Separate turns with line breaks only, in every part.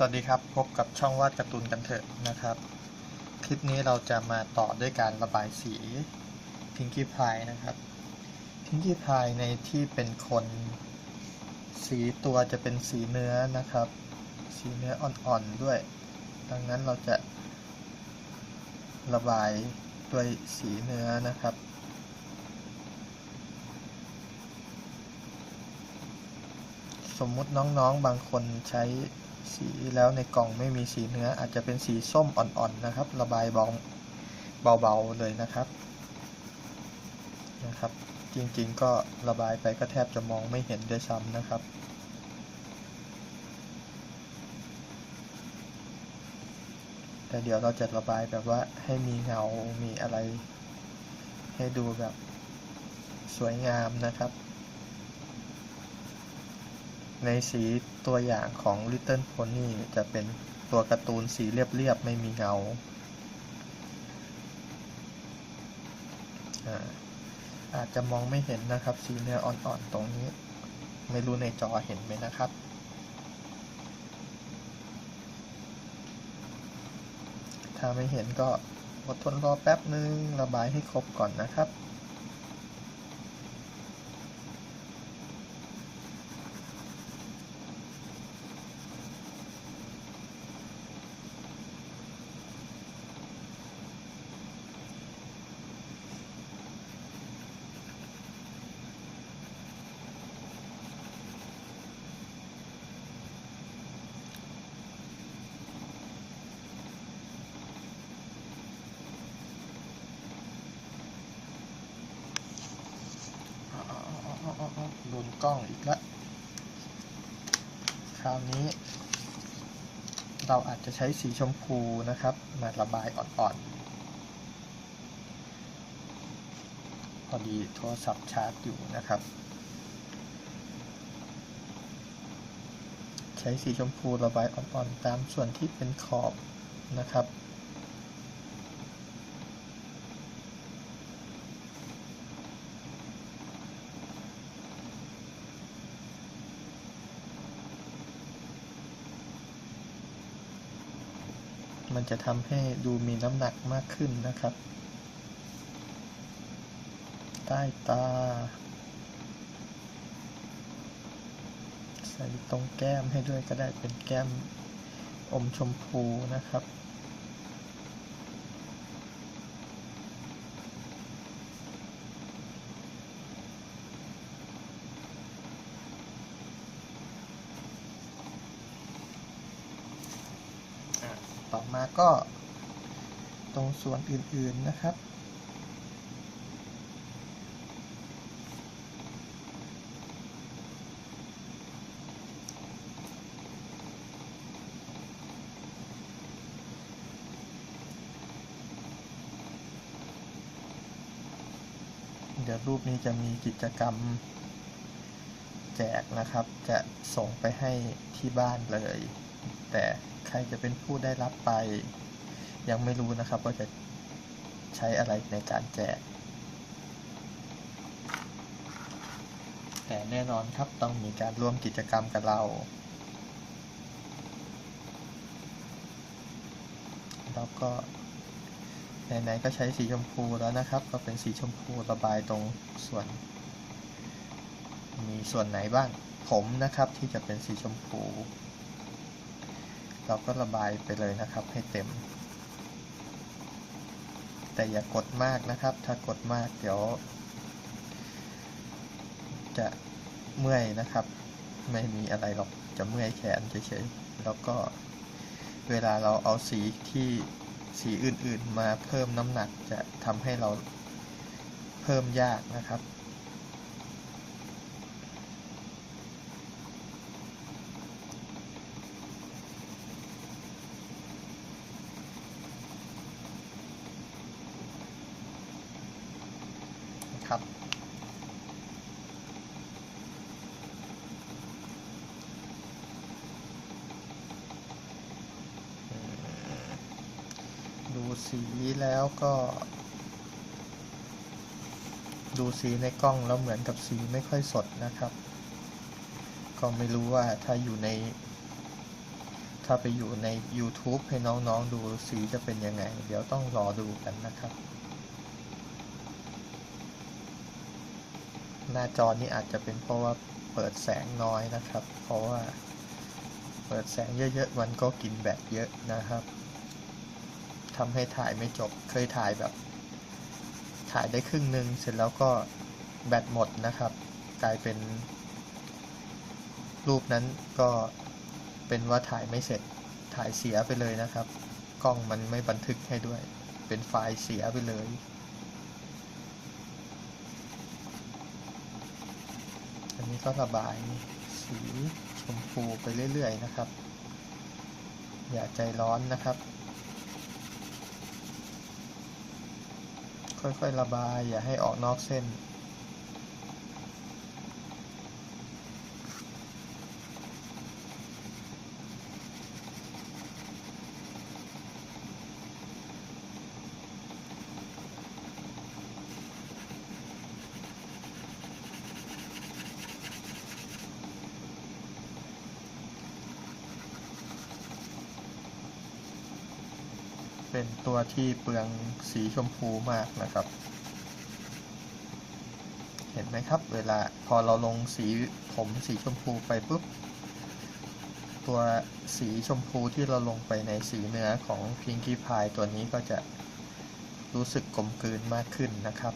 สวัสดีครับ พบกับช่องวาดการ์ตูนกันเถอะนะครับ คลิปนี้เราจะมาต่อด้วยการระบายสีพิงกี้พายนะครับพิงกี้พายในที่เป็นคน สีตัวจะเป็นสีเนื้อนะครับ สีเนื้ออ่อนๆด้วย ดังนั้นเราจะระบายด้วยสีเนื้อนะครับ สมมุติน้องๆ บางคนใช้สีแล้วในกล่องไม่มีสีเนื้อ อาจจะเป็นสีส้มอ่อนๆนะครับ ระบายเบาเบาๆเลยนะครับนะครับ จริงๆก็ระบายไปก็แทบจะมองไม่เห็นด้วยซ้ำนะครับแต่เดี๋ยวเราจะระบายแบบว่าให้มีเงา มีอะไร ให้ดูแบบสวยงามนะครับ ในสีตัวอย่างของ Little Pony จะเป็นตัวการ์ตูนสีเรียบๆ ไม่มีเงา อาจจะมองไม่เห็นนะครับ สีเนื้ออ่อนๆ ตรงนี้ ไม่รู้ในจอเห็นไหมนะครับ ถ้าไม่เห็นก็อดทนรอแป๊บนึง ระบายให้ครบก่อนนะครับ โดน กล้องอีกแล้วคราวนี้ เราอาจจะใช้สีชมพูนะครับ มาระบายอ่อนๆ พอดีโทรศัพท์ชาร์จอยู่นะครับ ใช้สีชมพูระบายอ่อนๆ ตามส่วนที่เป็นขอบนะครับ มันจะทำให้ดูมีน้ำหนักมากขึ้นนะครับ ใต้ตา ใส่ตรงแก้มให้ด้วยก็ได้เป็นแก้มอมชมพูนะครับ มาก็ตรงส่วนอื่นๆนะครับ เดี๋ยวรูปนี้จะมีกิจกรรมแจกนะครับ จะส่งไปให้ที่บ้านเลย แต่ ใครจะเป็นผู้ได้รับไป ยังไม่รู้นะครับว่าจะใช้อะไรในการแจก แต่แน่นอนครับต้องมีการร่วมกิจกรรมกับเรา แล้วก็ไหนๆก็ใช้สีชมพูแล้วนะครับ ก็เป็นสีชมพูระบายตรงส่วน มีส่วนไหนบ้างผมนะครับที่จะเป็นสีชมพู เราก็ระบายไปเลยนะครับให้เต็ม แต่อย่ากดมากนะครับ ถ้ากดมากเดี๋ยว จะเมื่อยนะครับ ไม่มีอะไรหรอกจะเมื่อยแขนเฉยๆแล้วก็เวลาเราเอาสีที่สีอื่นๆมาเพิ่มน้ำหนักจะทำให้เราเพิ่มยากนะครับครับ ดู สีแล้วก็ ดูสีในกล้องแล้วเหมือนกับสีไม่ค่อยสดนะครับ ก็ไม่รู้ว่าถ้าอยู่ใน ถ้าไปอยู่ใน YouTube ให้น้องๆดูสีจะเป็นยังไง เดี๋ยวต้องรอดูกันนะครับ หน้าจอนี้อาจจะเป็นเพราะว่าเปิดแสงน้อยนะครับ เพราะว่า เปิดแสงเยอะๆมันก็กินแบตเยอะนะครับ ทำให้ถ่ายไม่จบ เคยถ่ายแบบ ถ่ายได้ครึ่งหนึ่งเสร็จแล้วก็แบตหมดนะครับ กลายเป็น รูปนั้นก็เป็นว่าถ่ายไม่เสร็จถ่ายเสียไปเลยนะครับ กล้องมันไม่บันทึกให้ด้วย เป็นไฟล์เสียไปเลย อันนี้ก็ระบายสีชมพูไปเรื่อยๆนะครับ อย่าใจร้อนนะครับ ค่อยๆระบาย อย่าให้ออกนอกเส้น เป็นตัวที่เปลืองสีชมพูมากนะครับ เห็นไหมครับ เวลาพอเราลงสีผมสีชมพูไปปุ๊บ ตัวสีชมพูที่เราลงไปในสีเนื้อของพิงกี้พายตัวนี้ก็จะรู้สึกกลมกลืนมากขึ้นนะครับ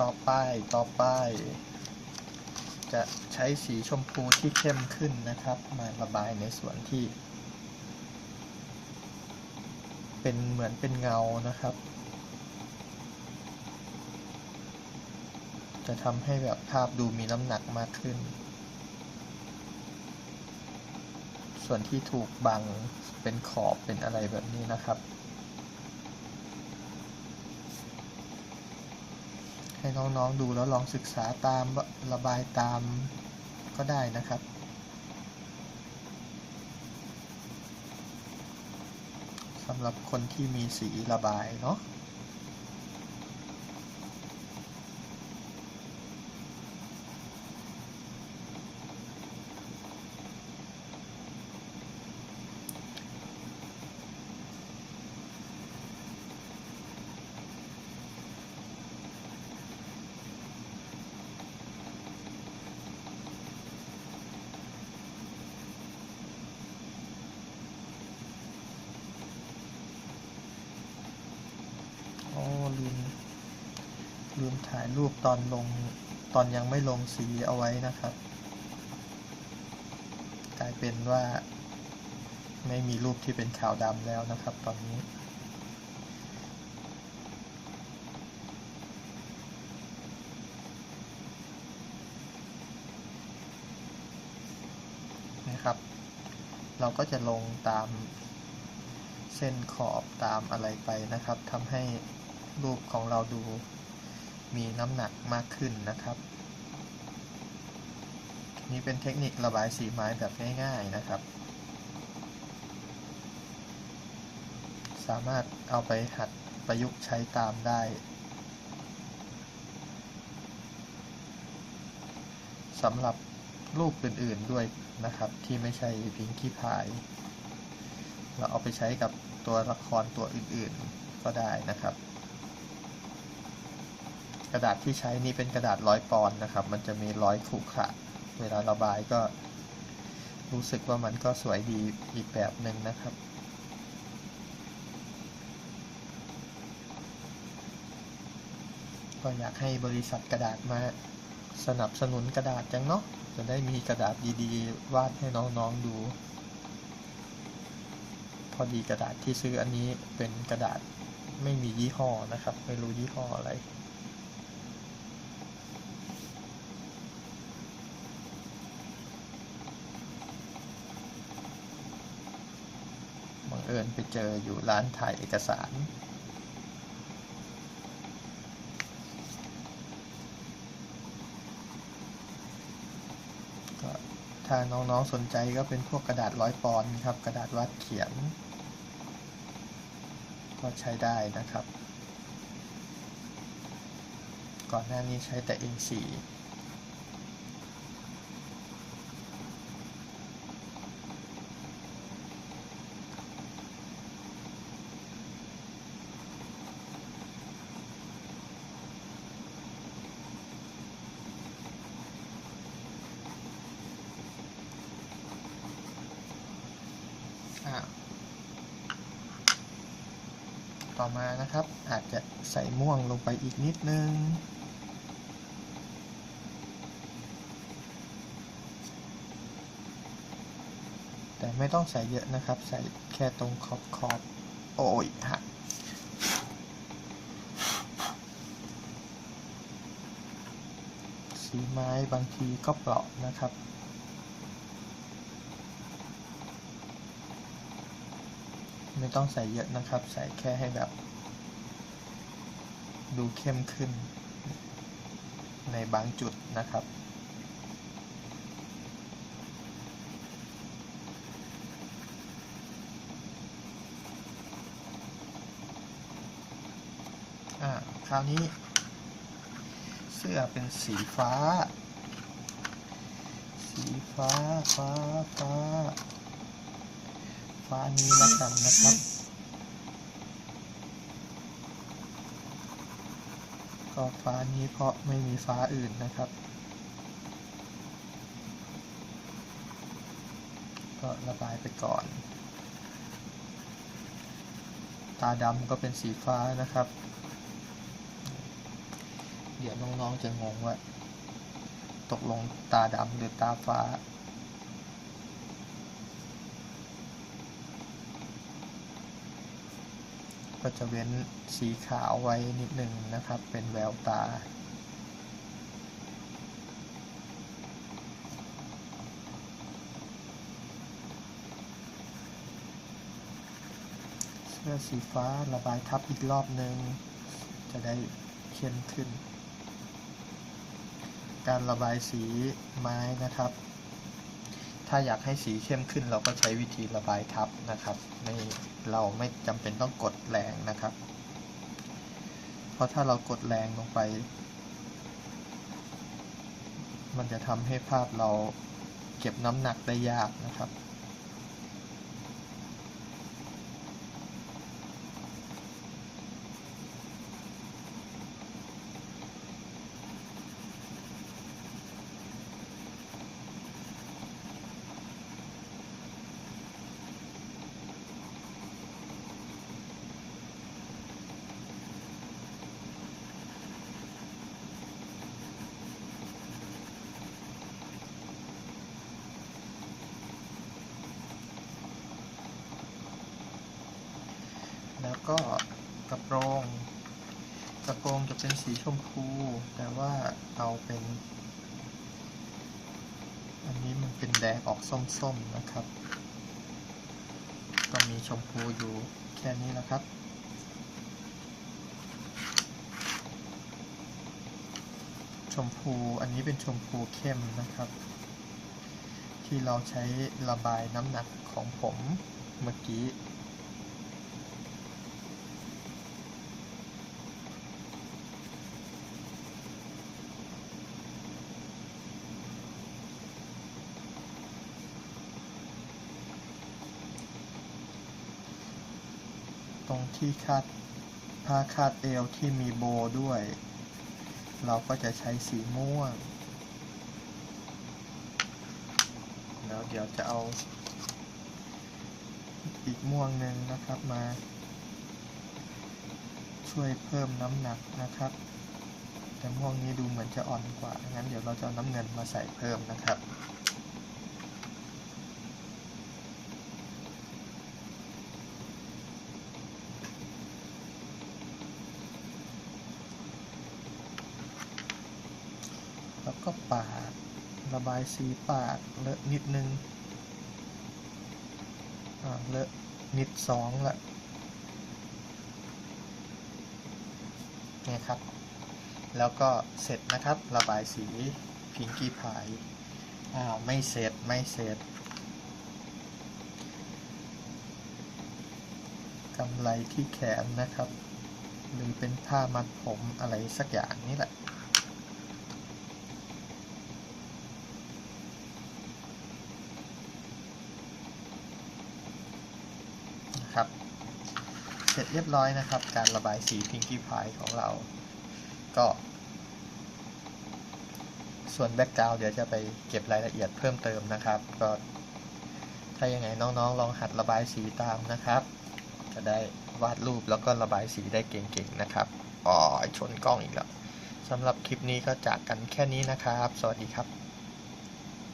ต่อไปต่อไป จะใช้สีชมพูที่เข้มขึ้นนะครับ มาระบายในส่วนที่ เป็นเหมือนเป็นเงานะครับ จะทำให้แบบภาพดูมีน้ำหนักมากขึ้น ส่วนที่ถูกบังเป็นขอบเป็นอะไรแบบนี้นะครับ ให้น้องๆดูแล้วลองศึกษาตามระบายตามก็ได้นะครับ สำหรับคนที่มีสีระบายเนาะโอ้ลืมลืม ถ่ายรูปตอนลงตอนยังไม่ลงสีเอาไว้นะครับ กลายเป็นว่า ไม่มีรูปที่เป็นขาวดำแล้วนะครับ ตอนนี้ นะครับ เราก็จะลงตามเส้นขอบตามอะไรไปนะครับทำให้รูปของเราดู มีน้ำหนักมากขึ้นนะครับ นี่เป็นเทคนิคระบายสีไม้แบบง่ายๆนะครับ สามารถเอาไปหัดประยุกต์ใช้ตามได้สำหรับรูปอื่นๆด้วยนะครับ ที่ไม่ใช่พิงกี้พาย เราเอาไปใช้กับตัวละครตัวอื่นๆก็ได้นะครับ ระดาษที่ใช้นี่เป็นกระดาษร้อยปอนด์นะครับ มันจะมีร้อยขรุขระเวลาระบายก็ รู้สึกว่ามันก็สวยดีอีกแบบหนึ่งนะครับก็อยากให้บริษัทกระดาษมาสนับสนุนกระดาษจังเนาะจะได้มีกระดาษดีๆ วาดให้น้องๆดู พอดีกระดาษที่ซื้ออันนี้เป็นกระดาษไม่มียี่ห้อนะครับ ไม่รู้ยี่ห้ออะไร บังเอิญ ไปเจออยู่ร้านถ่ายเอกสาร ก็ถ้าน้องๆสนใจก็เป็นพวกกระดาษร้อยปอนด์ครับ กระดาษวัดเขียน ก็ใช้ได้นะครับ ก่อนหน้านี้ใช้แต่ A4 อ่า ต่อมานะครับ อาจจะใส่ม่วงลงไปอีกนิดนึง แต่ไม่ต้องใส่เยอะนะครับ ใส่แค่ตรงขอบขอบโอ้ยฮะสีไม้บางทีก็เปราะนะครับ ไม่ต้องใส่เยอะนะครับ ใส่แค่ให้แบบ ดูเข้มขึ้น ในบางจุดนะครับคราวนี้ เสื้อเป็นสีฟ้า สีฟ้าฟ้าฟ้า ฟ้านี้แล้วกันนะครับก็ฟ้านี้เพราะไม่มีฟ้าอื่นนะครับ ก็ระบายไปก่อน ตาดำก็เป็นสีฟ้านะครับ เดี๋ยวน้องๆจะงงว่า ตกลงตาดำหรือตาฟ้า ก็จะเว้นสีขาวไว้นิดหนึ่งนะครับ เป็นแววตา เสื้อสีฟ้าระบายทับอีกรอบหนึ่งจะได้เข้มขึ้น การระบายสีไม้นะครับ ถ้าอยากให้สีเข้มขึ้นเราก็ใช้วิธีระบายทับนะครับไม่เราไม่จำเป็นต้องกดแรงนะครับ เพราะถ้าเรากดแรงลงไป มันจะทำให้ภาพเราเก็บน้ำหนักได้ยากนะครับ แล้วก็กระโปรงกระโปรงจะเป็นสีชมพู แต่ว่าเอาเป็น อันนี้มันเป็นแดงออกส้มๆนะครับ ก็มีชมพูอยู่แค่นี้นะครับชมพูอันนี้เป็นชมพูเข้มนะครับ ที่เราใช้ระบายน้ำหนักของผมเมื่อกี้ ที่คาดผ้าคาดเอวที่มีโบด้วย เราก็จะใช้สีม่วง แล้วเดี๋ยวจะเอา อีกม่วงหนึ่งนะครับมา ช่วยเพิ่มน้ำหนักนะครับ แต่ม่วงนี้ดูเหมือนจะอ่อนกว่างั้นเดี๋ยวเราจะเอาน้ำเงินมาใส่เพิ่มนะครับ แล้วก็ ปาด ระบายสีปาด เลอะนิดนึงอ่าเลอะนิดสองละเนี่ยครับ แล้วก็เสร็จนะครับ ระบายสีพิงกี้พายอ้าวไม่เสร็จ ไม่เสร็จกำไรที่แขนนะครับ หรือเป็นผ้ามัดผมอะไรสักอย่างนี่แหละ นะครับ เสร็จเรียบร้อยนะครับ การระบายสีพิงกี้พายของเรา ก็ ส่วนแบ็กกราวด์เดี๋ยวจะไปเก็บรายละเอียดเพิ่มเติมนะครับ ก็ถ้ายังไงน้องๆ ลองหัดระบายสีตามนะครับ จะได้วาดรูปแล้วก็ระบายสีได้เก่งๆนะครับอ๋อชนกล้องอีกแล้วสำหรับคลิปนี้ก็จากกันแค่นี้นะครับ สวัสดีครับ